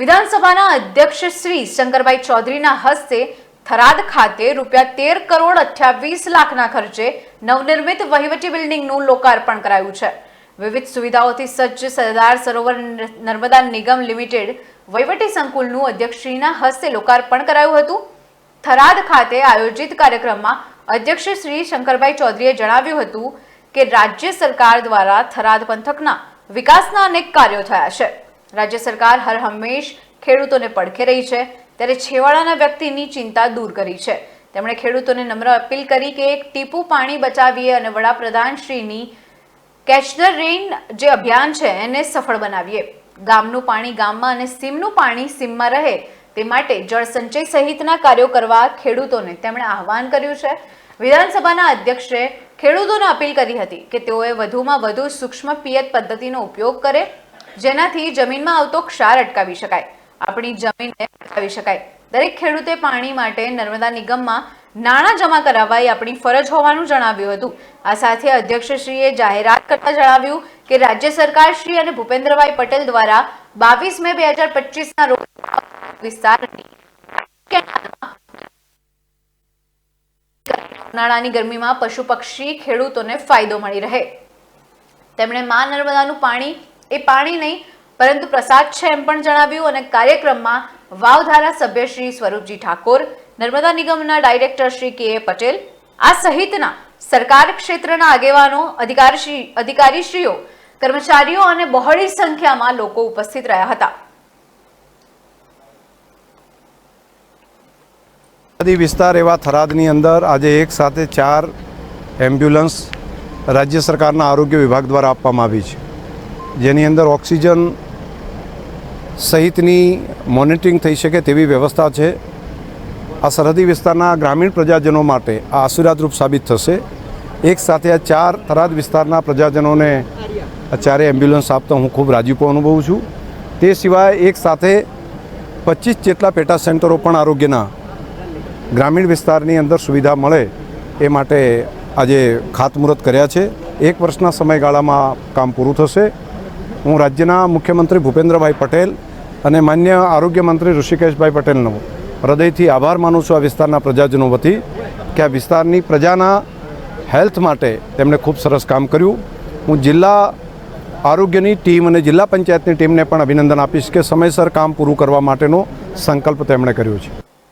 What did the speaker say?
વિધાનસભાના અધ્યક્ષ શ્રી શંકરભાઈ ચૌધરીના હસ્તે થરાદ ખાતે રૂપિયા તેર કરોડ અઠ્યાવીસ લાખના ખર્ચે નવનિર્મિત વહીવટી બિલ્ડિંગનું લોકાર્પણ કરાયું છે. વિવિધ સુવિધાઓથી સજ્જ સરદાર સરોવર નર્મદા નિગમ લિમિટેડ વહીવટી સંકુલનું અધ્યક્ષશ્રીના હસ્તે લોકાર્પણ કરાયું હતું. થરાદ ખાતે આયોજિત કાર્યક્રમમાં અધ્યક્ષ શ્રી શંકરભાઈ ચૌધરીએ જણાવ્યું હતું કે રાજ્ય સરકાર દ્વારા થરાદ પંથકના વિકાસના અનેક કાર્યો થયા છે. રાજ્ય સરકાર હર હંમેશ ખેડૂતોને પડખે રહી છે. ત્યારે છેવાડાના વ્યક્તિની ચિંતા દૂર કરી છે. તેમણે ખેડૂતોને નમ્ર અપીલ કરી કે એક ટીપું પાણી બચાવીએ અને વડાપ્રધાન શ્રીની કેચ ધ રેઇન જે અભિયાન છે એને સફળ બનાવીએ. ગામનું પાણી ગામમાં અને સીમનું પાણી સીમમાં રહે તે માટે જળ સંચય સહિતના કાર્યો કરવા ખેડૂતોને તેમણે આહવાન કર્યું છે. વિધાનસભાના અધ્યક્ષે ખેડૂતોને અપીલ કરી હતી કે તેઓએ વધુમાં વધુ સૂક્ષ્મ પિયત પદ્ધતિનો ઉપયોગ કરે જેનાથી જમીનમાં આવતો ક્ષાર અટકાવી શકાય. આપણી જમીનને બચાવી શકાય. દરેક ખેડૂતે પાણી માટે નર્મદા નિગમમાં નાણાં જમા કરાવવા એ આપણી ફરજ હોવાનું જણાવ્યું હતું. આ સાથે અધ્યક્ષશ્રીએ જાહેરાત કરતા જણાવ્યું કે રાજ્ય સરકાર અને ભૂપેન્દ્રભાઈ પટેલ દ્વારા બાવીસ મે બે હજાર પચીસના રોજ વિસ્તારની ઉનાળાની ગરમીમાં પશુ પક્ષી ખેડૂતોને ફાયદો મળી રહે. તેમણે મા નર્મદાનું પાણી એ પાણી નહીં, પરંતુ પ્રસાદ છે એમ પણ જણાવ્યું અને કાર્યક્રમમાં વાવ ધારાસભ્ય શ્રી સ્વરૂપજી ઠાકોર, નર્મદા નિગમના ડાયરેક્ટર શ્રી કે પટેલ, આ સહિતના સરકાર ક્ષેત્રના આગેવાનો અધિકારશ્રી અધિકારીશ્રીઓ, કર્મચારીઓ અને બહોળી સંખ્યામાં લોકો ઉપસ્થિત રહ્યા હતા. વિસ્તાર એવા થરાદની અંદર આજે એક સાથે ચાર એમ્બ્યુલન્સ રાજ્ય સરકારના આરોગ્ય વિભાગ દ્વારા આપવામાં આવી છે. જેની અંદર ઓક્સિજન સહિતની મોનિટરિંગ થઈ શકે તેવી વ્યવસ્થા છે. આ સરહદી વિસ્તારના ગ્રામીણ પ્રજાજનો માટે આ આશીર્વાદરૂપ સાબિત થશે. એક સાથે આ ચાર થરાદ વિસ્તારના પ્રજાજનોને આ એમ્બ્યુલન્સ આપતા હું ખૂબ રાજીપો અનુભવું છું. તે સિવાય એક સાથે પચીસ જેટલા પેટા સેન્ટરો પણ આરોગ્યના ગ્રામીણ વિસ્તારની અંદર સુવિધા મળે એ માટે આજે ખાતમુહૂર્ત કર્યા છે. એક વર્ષના સમયગાળામાં કામ પૂરું થશે. હું રાજ્યના મુખ્યમંત્રી ભૂપેન્દ્રભાઈ પટેલ અને માન્ય આરોગ્ય મંત્રી ઋષિકેશભાઈ પટેલનો હૃદયથી આભાર માનું છું આ વિસ્તારના પ્રજાજનો વતી કે આ વિસ્તારની પ્રજાના હેલ્થ માટે તેમણે ખૂબ સરસ કામ કર્યું. હું જિલ્લા આરોગ્યની ટીમ અને જિલ્લા પંચાયતની ટીમને પણ અભિનંદન આપીશ કે સમયસર કામ પૂરું કરવા માટેનો સંકલ્પ તેમણે કર્યો છે.